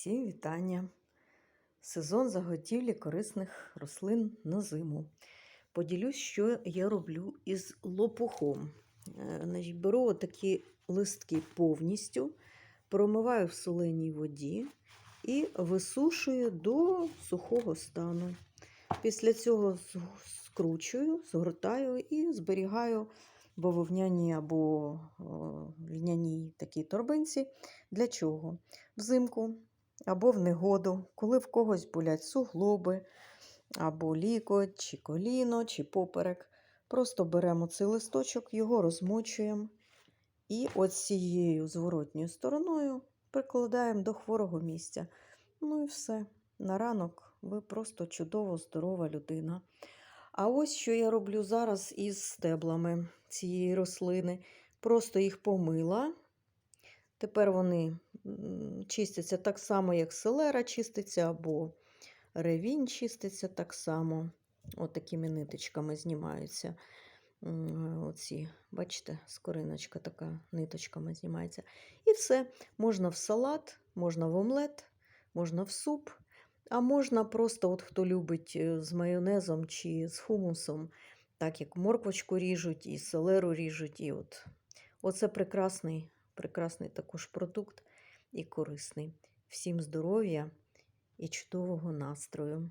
Всім вітання! Сезон заготівлі корисних рослин на зиму. Поділюсь, що я роблю із лопухом. Е, беру такі листки повністю, промиваю в соленій воді і висушую до сухого стану. Після цього скручую, згортаю і зберігаю в бавовняній або льняній такій торбинці. Для чого? Взимку або в негоду, коли в когось болять суглоби, або лікоть, чи коліно, чи поперек. Просто беремо цей листочок, його розмочуємо і от цією зворотньою стороною прикладаємо до хворого місця. Ну і все. На ранок ви просто чудово здорова людина. А ось що я роблю зараз із стеблами цієї рослини. Просто їх помила. Тепер вони м, чистяться так само, як селера чиститься, або ревінь чиститься так само. От такими ниточками знімаються. Оці, бачите, скориночка така ниточками знімається. І все. Можна в салат, можна в омлет, можна в суп, а можна просто, от хто любить е, з майонезом чи з хумусом, так як морквочку ріжуть, і селеру ріжуть. І от. Оце прекрасний, прекрасний також продукт і корисний. Всім здоров'я і чудового настрою!